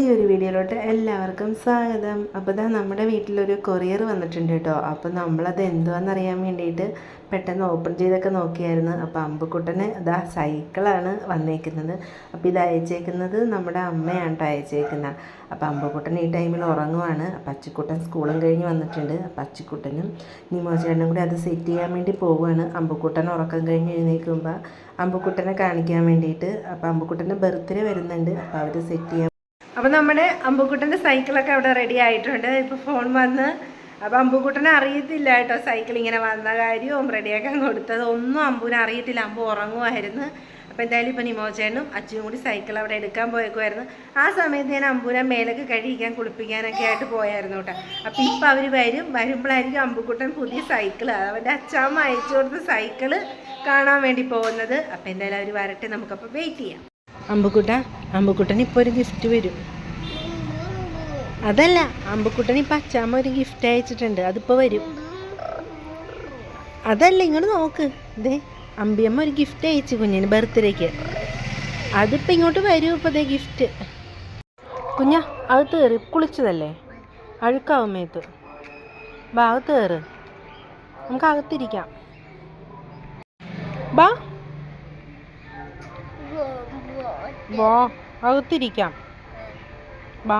ഈ ഒരു വീഡിയോയിലോട്ട് എല്ലാവർക്കും സ്വാഗതം. അപ്പോൾ ഇതാ നമ്മുടെ വീട്ടിലൊരു കൊറിയർ വന്നിട്ടുണ്ട് കേട്ടോ. അപ്പോൾ നമ്മളത് എന്തുവാണെന്നറിയാൻ വേണ്ടിയിട്ട് പെട്ടെന്ന് ഓപ്പൺ ചെയ്തൊക്കെ നോക്കിയായിരുന്നു. അപ്പോൾ അമ്പുക്കുട്ടന് ഇതാ സൈക്കിളാണ് വന്നേക്കുന്നത്. അപ്പോൾ ഇത് അയച്ചേക്കുന്നത് നമ്മുടെ അമ്മയാണ് കേട്ടോ അയച്ചേക്കുന്നത് അപ്പോൾ അമ്പുക്കുട്ടൻ ഈ ടൈമിൽ ഉറങ്ങുവാണ്. അപ്പോൾ അച്ചിക്കുട്ടൻ സ്കൂളും കഴിഞ്ഞ് വന്നിട്ടുണ്ട്. അപ്പോൾ അച്ചിക്കുട്ടനും നിമോചേട്ടനും കൂടി അത് സെറ്റ് ചെയ്യാൻ വേണ്ടി പോവുകയാണ് അമ്പുക്കുട്ടൻ ഉറക്കം കഴിഞ്ഞ് എഴുന്നേൽക്കുമ്പോൾ അമ്പുക്കുട്ടനെ കാണിക്കാൻ വേണ്ടിയിട്ട് അപ്പോൾ അമ്പുക്കുട്ടന്റെ ബർത്ത്ഡേ വരുന്നുണ്ട്. അപ്പോൾ അവർ സെറ്റ് ചെയ്യാൻ അപ്പോൾ നമ്മുടെ അമ്പുക്കുട്ടന്റെ സൈക്കിളൊക്കെ അവിടെ റെഡി ആയിട്ടുണ്ട്. ഇപ്പോൾ ഫോൺ വന്ന് അപ്പോൾ അമ്പുക്കുട്ടനെ അറിയത്തില്ല കേട്ടോ സൈക്കിൾ ഇങ്ങനെ വന്ന കാര്യവും റെഡിയാക്കാൻ കൊടുത്തത്. ഒന്നും അമ്പുവിനെ അറിയത്തില്ല. അമ്പു ഉറങ്ങുമായിരുന്നു അപ്പോൾ എന്തായാലും ഇപ്പോൾ നിമോചേനും അച്ഛനും കൂടി സൈക്കിൾ അവിടെ എടുക്കാൻ പോയേക്കുമായിരുന്നു ആ സമയത്ത് ഞാൻ അമ്പുനെ മേലൊക്കെ കഴിക്കാൻ കുളിപ്പിക്കാനൊക്കെ ആയിട്ട് പോയായിരുന്നു കേട്ടോ. അപ്പോൾ ഇപ്പോൾ അവർ വരും. വരുമ്പോഴായിരിക്കും അമ്പുക്കുട്ടൻ പുതിയ സൈക്കിൾ അവന്റെ അച്ഛാമ്മ അയച്ചു കൊടുത്ത സൈക്കിൾ കാണാൻ വേണ്ടി പോകുന്നത്. അപ്പോൾ എന്തായാലും അവർ വരട്ടെ. നമുക്കപ്പോൾ വെയിറ്റ് ചെയ്യാം. അമ്പുക്കുട്ട അമ്പുക്കുട്ടൻ ഇപ്പോൾ ഒരു ഗിഫ്റ്റ് വരും. അതല്ല അമ്പുക്കുട്ടൻ ഇപ്പം അച്ചാമ്മ ഒരു ഗിഫ്റ്റ് അയച്ചിട്ടുണ്ട്. അതിപ്പോൾ വരും. അതല്ല ഇങ്ങോട്ട് നോക്ക്. ഇതേ അമ്പിയമ്മ ഒരു ഗിഫ്റ്റ് അയച്ചു കുഞ്ഞിന് ബർത്ത്ഡേക്ക്. അതിപ്പോൾ ഇങ്ങോട്ട് വരും ഇപ്പോൾ ദേ ഗിഫ്റ്റ് കുഞ്ഞ അത് തേറി. കുളിച്ചതല്ലേ? അഴുക്കാവും മേത്ത്. ബാ അത് കയറ് നമുക്ക് അകത്തിരിക്കാം ബാ വാ അകത്തിരിക്കാം. വാ.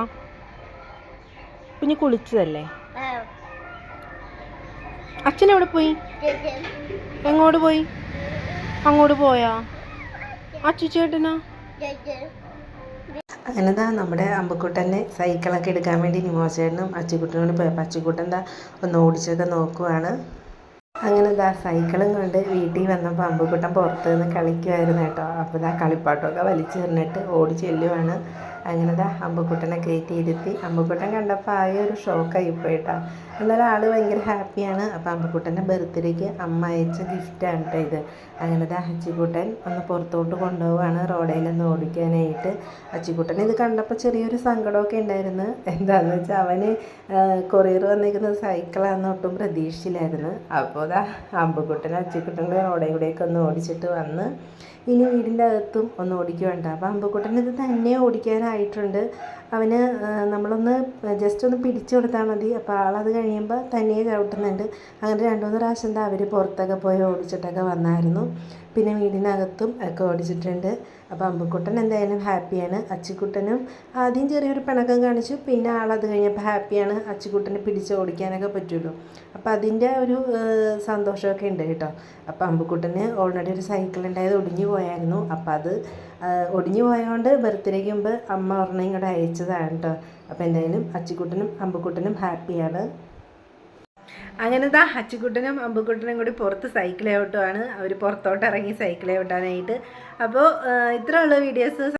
കുഞ്ഞ് കുളിച്ചതല്ലേ? അച്ഛൻ എവിടെ പോയി? എങ്ങോട്ട് പോയി? അങ്ങോട്ട് പോയാ? അച്ചുചേട്ടനാ അങ്ങനെ ദാ നമ്മുടെ അമ്പക്കുട്ടനെ സൈക്കിളൊക്കെ എടുക്കാൻ വേണ്ടി നിമോചേട്ടനും അച്ചുക്കുട്ടനോട് പോയപ്പോൾ അച്ചുക്കുട്ടൻ എന്താ ഒന്ന് ഓടിച്ചൊക്കെ നോക്കുവാണ്. അങ്ങനെ ഇതാ സൈക്കിളും കൊണ്ട് വീട്ടിൽ വന്നപ്പോൾ അമ്പുക്കുട്ടൻ പുറത്ത് നിന്ന് കളിക്കുമായിരുന്നു കേട്ടോ അപ്പോൾ ഇതാ കളിപ്പാട്ടമൊക്കെ വലിച്ചെറിഞ്ഞിട്ട് ഓടി ചെല്ലുവാണ്. അങ്ങനെ ദാ അമ്പുക്കുട്ടനെ കയറ്റി ഇരുത്തി അമ്പുക്കുട്ടൻ കണ്ടപ്പോൾ ആയ ഒരു ഷോക്കായി പോയിട്ടാ എന്നാലും ആൾ ഭയങ്കര ഹാപ്പിയാണ് അപ്പോൾ അമ്പുക്കുട്ടന്റെ ബർത്ത്ഡേക്ക് അമ്മ അയച്ച ഗിഫ്റ്റാണ് കേട്ടോ ഇത്. അങ്ങനെ ദാ അച്ചിക്കുട്ടൻ ഒന്ന് പുറത്തോട്ട് കൊണ്ടുപോവാണ്. റോഡയിലൊന്ന് ഓടിക്കാനായിട്ട്. അച്ചിക്കുട്ടൻ ഇത് കണ്ടപ്പോൾ ചെറിയൊരു സങ്കടമൊക്കെ ഉണ്ടായിരുന്നു. എന്താണെന്ന് വെച്ചാൽ അവന് കൊറിയർ വന്നിരിക്കുന്ന സൈക്കിളാണെന്ന് ഒട്ടും പ്രതീക്ഷിച്ചില്ലായിരുന്നു. അപ്പോൾ അതാ അമ്പുക്കുട്ടൻ അച്ചിക്കുട്ടന്റെ റോഡയിലൂടെയൊക്കെ ഒന്ന് ഓടിച്ചിട്ട് വന്ന് ഇനി വീടിന്റെ അകത്തും ഒന്ന് ഓടിക്കുവേണ്ട അപ്പോൾ അമ്പുക്കുട്ടൻ ഇത് തന്നെ ഓടിക്കാനായിട്ടുണ്ട് അവന് നമ്മളൊന്ന് ജസ്റ്റ് ഒന്ന് പിടിച്ചു കൊടുത്താൽ മതി. അപ്പോൾ ആളത് കഴിയുമ്പോൾ തനിയെ ചവിട്ടുന്നുണ്ട്. അങ്ങനെ രണ്ട് മൂന്ന് പ്രാവശ്യം എന്താ അവർ പുറത്തൊക്കെ പോയി ഓടിച്ചിട്ടൊക്കെ വന്നായിരുന്നു. പിന്നെ വീടിനകത്തും ഒക്കെ ഓടിച്ചിട്ടുണ്ട്. അപ്പോൾ അമ്പുക്കുട്ടൻ എന്തായാലും ഹാപ്പിയാണ്. അച്ചിക്കുട്ടനും ആദ്യം ചെറിയൊരു പിണക്കം കാണിച്ചു. പിന്നെ ആളത് കഴിഞ്ഞപ്പോൾ ഹാപ്പിയാണ് അച്ചിക്കുട്ടനെ പിടിച്ച് ഓടിക്കാനൊക്കെ പറ്റുമല്ലോ അപ്പോൾ അതിന്റെ ഒരു സന്തോഷമൊക്കെ ഉണ്ട് കേട്ടോ. അപ്പോൾ അമ്പുക്കുട്ടന് ഓൾറെഡി ഒരു സൈക്കിൾ ഉണ്ടായത് ഒടിഞ്ഞു പോയായിരുന്നു. അപ്പോൾ അത് ഒടിഞ്ഞു പോയതുകൊണ്ട് ബർത്ത്ഡേക്ക് മുമ്പ് അമ്മ ഒരെണ്ണം ഇങ്ങോട്ട് അയച്ചതാണ് കേട്ടോ അപ്പോൾ എന്തായാലും അച്ചിക്കുട്ടനും അമ്പുക്കുട്ടനും ഹാപ്പിയാണ്. അങ്ങനെ ദാ അച്ചുക്കുട്ടനും അമ്പുക്കുട്ടനും കൂടി പുറത്ത് സൈക്കിൾ ഔട്ടുമാണ് അവർ പുറത്തോട്ട് ഇറങ്ങി സൈക്കിൾ ഔട്ടാനായിട്ട് അപ്പോൾ ഇത്രയുള്ള വീഡിയോസ്